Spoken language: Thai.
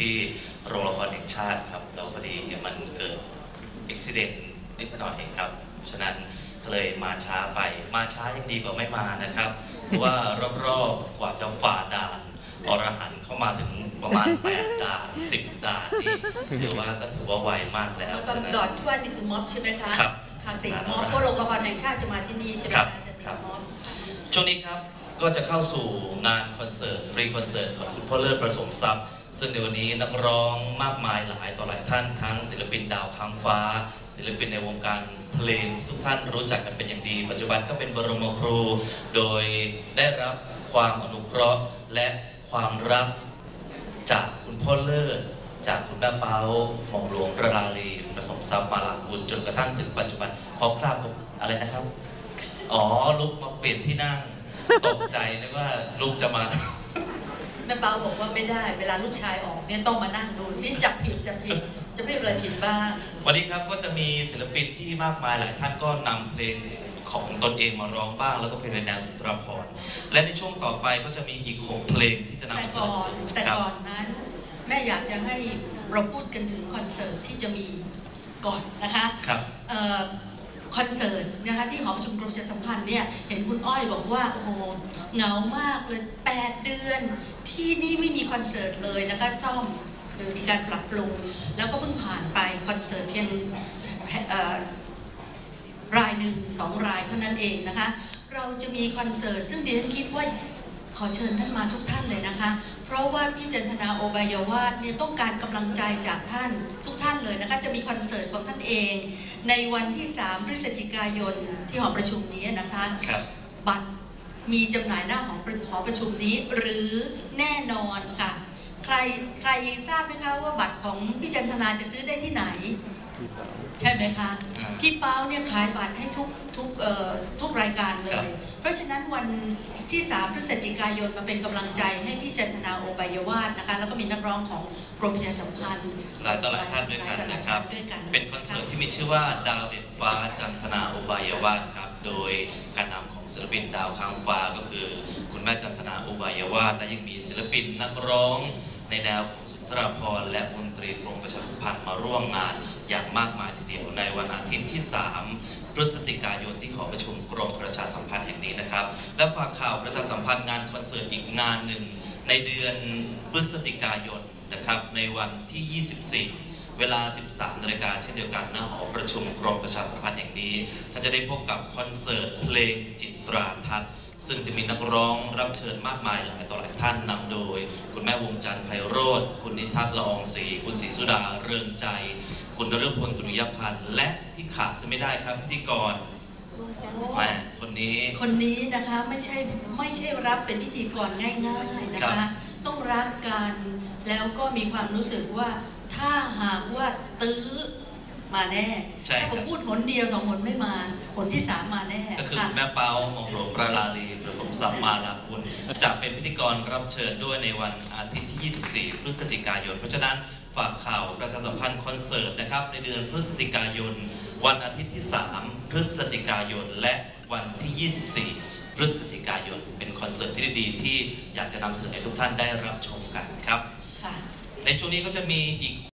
ที่โรงละครแห่งชาติครับแล้วพอดีมันเกิดอุบิเหตุนิดหน่อยครับฉะนั้นก็เลยมาช้าไปมาช้ายังดีกว่าไม่มานะครับเพราะว่ารอบๆกว่าจะฝ่าด่านอรหันต์เข้ามาถึงประมาณ8ด่าน10ด่านนี่ถือว่าก็ถือว่าไวมากแล้วแล้วก็ฉะนั้นดอดทวนนี่คือม็อบใช่ไหมคะครับค่ะติดม็อบเพราะโรงละครแห่งชาติจะมาที่นี่ใช่ไหมครัคะบจะติครัดบม็อบช่วงนี้ครับ ก็จะเข้าสู่งานคอนเสิร์ตฟรีคอนเสิร์ตของคุณพ่อเลิศประสมทรัพย์ ซึ่งในวันนี้นักร้องมากมายหลายต่อหลายท่านทั้งศิลปินดาวค้างฟ้า ศิลปินในวงการเพลงที่ทุกท่านรู้จักกันเป็นอย่างดี ปัจจุบันก็เป็นบรมครู โดยได้รับความอนุเคราะห์และความรักจากคุณพ่อเลิศจากคุณแม่เปาหม่อมหลวงประลาลีประสมทรัพย์มาลากุลจนกระทั่งถึงปัจจุบันขอคราบครับอะไรนะครับ อ๋อลุกมาเปลี่ยนที่นั่ง ตกใจนึกว่าลูกจะมาแม่เปาบอกว่าไม่ได้เวลาลูกชายออกเนี่ยต้องมานั่งดูซิจับผิดจับผิดจะผิดอะไรผิดบ้าง วันนี้ครับก็จะมีศิลปินที่มากมายหลายท่านก็นำเพลงของตนเองมาร้องบ้าง แล้วก็เพลงในแนวสุนทรภรณ์และในช่วงต่อไปก็จะมีอีกหกเพลงที่จะนำแต่เสก่อนนอแต่ครับก่อนนั้น แม่อยากจะให้เราพูดกันถึงคอนเสิร์ตที่จะมีก่อนนะคะครับเอ่อ คอนเสิร์ตนะคะที่หอประชุมกรมประชาสัมพันธ์เนี่ยเห็นคุณอ้อยบอกว่าโอ้โหเหงามากเลย 8 เดือน ที่นี่ไม่มีคอนเสิร์ตเลยนะคะซ่อมคือมีการปรับปรุง แล้วก็เพิ่งผ่านไปคอนเสิร์ตเพียงรายหนึ่งสองรายเท่านั้นเองนะคะ เราจะมีคอนเสิร์ตซึ่งดิฉันคิดว่า ขอเชิญท่านมาทุกท่านเลยนะคะ เพราะว่าพี่จันทนาโอบายาวาสเนี่ยต้องการกำลังใจจากท่านทุกท่านเลยนะคะ จะมีคอนเสิร์ตของท่านเอง ในวันที่ 3 พฤศจิกายนที่หอประชุมนี้นะคะครับบัตรมีจำหน่ายหน้าของหอประชุมนี้หรือแน่นอนค่ะ ใครใครทราบไหมคะว่าบัตรของพี่จันทนาจะซื้อได้ที่ไหน ใช่ไหมคะอ่าพี่เป้าเนี่ยขายบัตรให้ทุกทุกเอ่อทุกรายการเลครัยบ เพราะฉะนั้นวันที่3พฤศจิกายนมาเป็นกำลังใจให้พี่จันทนาโอบายวาสนะคะแล้วก็มีนักร้องของกรมประชาสัมพันธ์หลายต่อหลายท่านด้วยกันหลายต่อหลายนะครับท่านด้วยกันเป็นคอนเสิร์ตที่มีชื่อว่าดาวเด่นฟ้าจันทนาอุบายวาสครับ โดยการนำของศิลปินดาวค้างฟ้าก็คือ คุณแม่จันทนาอุบายวาสและยังมีศิลปินนักร้องในแนวของสุนทรภรณ์และมนตรีกรมประชาสัมพันธ์มาร่วมงานอย่างมากมายทีเดียวในวันอาทิตย์ที่ 3 พฤศจิกายนที่หอประชุมกรมประชาสัมพันธ์แห่งนี้นะครับ และฝากข่าวประชาสัมพันธ์งานคอนเสิร์ตอีกงานหนึ่ง ในเดือนพฤศจิกายนนะครับในวันที่ 24เวลา 13 นาฬิกาเช่นเดียวกันหน้าหอประชุมกรมประชาสัมพันธ์แห่งนี้ท่านจะได้พบกับคอนเสิร์ตเพลงจิตราทัศน์ ซึ่งจะมีนักร้องรับเชิญมากมายหลายต่อหลายท่านนำโดย คุณแม่วงจันทร์ไพโรธคุณนิทัศน์ละอองศรีคุณศรีสุดาเรืองใจ คุณนฤพลตุริยพันธ์และที่ขาดเสียไม่ได้ครับพิธีกรแหม่คนนี้คนนี้นะคะไม่ใช่ไม่ใช่รับเป็นพิธีกรง่ายๆนะครัคะบต้องรักกันแล้วก็มีความรู้สึกว่าถ้าหากว่าตื้อ มาแน่ใช่ถ้าคผรัมบพูดหนเดียวสองหนไม่มาหนที่สามมาแน่ก็คือค่ะคุณแม่เปาหมองหลวงประลาลีประสมศักดิ์มาลาคุณจะเป็นพิธีกรรับเชิญด้วยในวันอาทิตย์ที่ 24 พฤศจิกายน เพราะฉะนั้นฝากข่าวประชาสัมพันธ์คอนเสิร์ตนะครับในเดือนพฤศจิกายน วันอาทิตย์ที่ 3 พฤศจิกายน และวันที่ 24 พฤศจิกายน เป็นคอนเสิร์ตที่ดีๆที่อยากจะนำเสนอให้ทุกท่านได้รับชมกันครับค่ะในช่วงนี้ก็จะมีอีก